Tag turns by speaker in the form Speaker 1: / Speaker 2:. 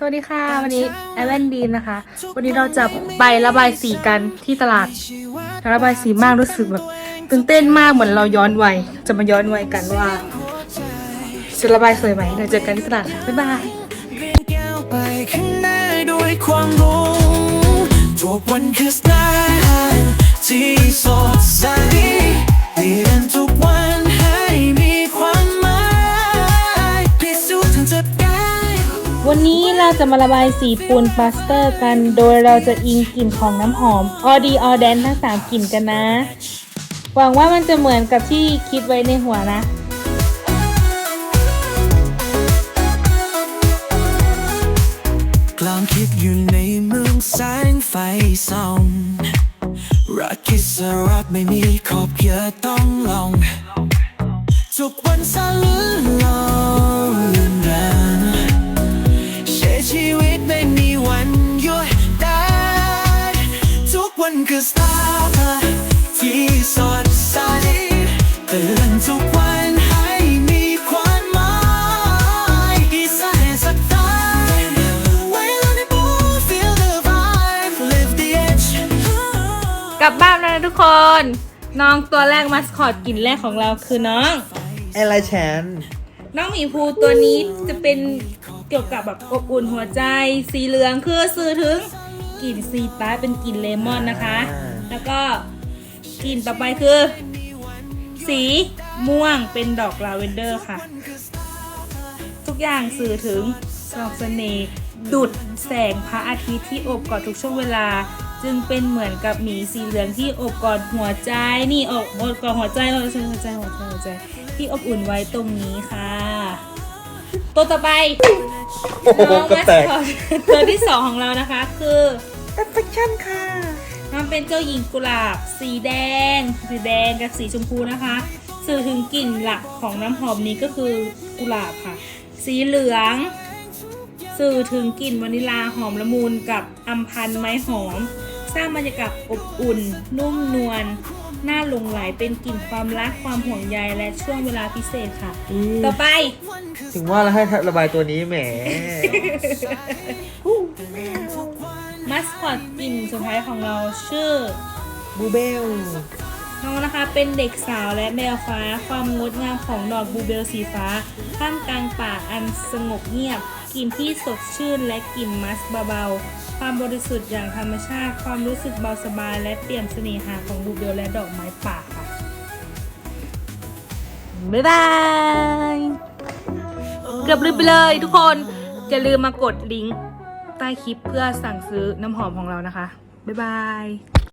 Speaker 1: สวัสดีค่ะ วันนี้แอเวนดีนนะคะ วันนี้เราจะไประบายสีกันที่ตลาดระบายสีมากรู้สึกแบบตื่นเต้นมากเหมือนเราย้อนวัยจะมาย้อนวัยกันว่า จะระบายสวยไหมเราเจอกันที่ตลาดค่ะบ๊ายบาย
Speaker 2: เรียนแก้วไปข้างหน้าด้วยความรู้ทุกวันคือสไตล์ที่สดใส วันนี้
Speaker 1: เราจะมาระบายสีปูนปาสเตอร์กัน โดยเราจะอิงกลิ่นของน้ำหอมออดีออแดนทั้งสามกลิ่นกันนะ หวังว่ามันจะเหมือนกับที่คิดไว้ในหัวนะ
Speaker 2: กลางคิดอยู่ในเมืองแสงไฟส่องรักคิดสรักไม่มีขอบเขตต้องลอง ทุกวันสลืนลอ นคือสตาร์ที่สดใสเตือนทุกวันให้มีความหมายอีสานสักตา When on the moon, feel the vibe, live the edge.
Speaker 1: กลับบ้านแล้วนะทุกคน น้องตัวแรกมาสคอตกลิ่นแรกของเราคือน้อง
Speaker 3: ไอไลแชน
Speaker 1: น้องหมีภูตัวนี้จะเป็นเกี่ยวกับแบบอบอุ่นหัวใจ สีเหลืองคือสื่อถึง กลิ่นซีตาเป็นกลิ่นเลมอนนะคะแล้วก็กลิ่นต่อไปคือ สีม่วงเป็นดอกลาเวนเดอร์ค่ะ ทุกอย่างสื่อถึงสอกเสน่ห์ดุดแสงพระอาทิตย์ที่โอบกอดทุกช่วงเวลา จึงเป็นเหมือนกับหมีสีเหลืองที่โอบกอดหัวใจนี่โอบโอบกอดหัวใจเราจะหัวใจหัวใจหัวใจ ที่อบอุ่นไว้ตรงนี้ค่ะ ตัวต่อไป
Speaker 3: โอ้โห
Speaker 1: น้อง
Speaker 3: ก็
Speaker 1: มัส
Speaker 3: แตก
Speaker 1: คอตตัวที่สองของเรานะคะ คือ
Speaker 3: แอปเปิลชั่นค่ะ
Speaker 1: น้องเป็นเจ้าหญิงกุหลาบ สีแดง สีแดงกับสีชมพูนะคะ สื่อถึงกลิ่นหลักของน้ำหอมนี้ก็คือกุหลาบค่ะ สีเหลือง สื่อถึงกลิ่นวานิลาหอมละมุนกับอัมพันธ์ไม้หอม สร้างบรรยากาศอบอุ่น นุ่มนวล น่าหลงไหลเป็นกลิ่นความรักความห่วงใยและช่วงเวลาพิเศษค่ะต่อไป
Speaker 3: ถึงว่าเราให้ระบายตัวนี้แหม
Speaker 1: มัสคอตกลิ่นสุดท้ายของเราชื่อ
Speaker 3: บูเบล
Speaker 1: น้องนะคะเป็นเด็กสาวและแมวฟ้าความงดงามของดอกบลูเบลสีฟ้าท่ามกลางป่าอันสงบเงียบ กลิ่นที่สดชื่นและกลิ่นมัสเบาๆ ความบริสุทธิ์อย่างธรรมชาติ ความรู้สึกเบาสบาย และเปี่ยมเสน่หาของบูเบลและดอกไม้ป่าค่ะ บ๊ายบาย เกือบลืมไปเลยทุกคนอย่าลืมมากดลิงก์ใต้คลิปเพื่อสั่งซื้อน้ำหอมของเรานะคะ บ๊ายบาย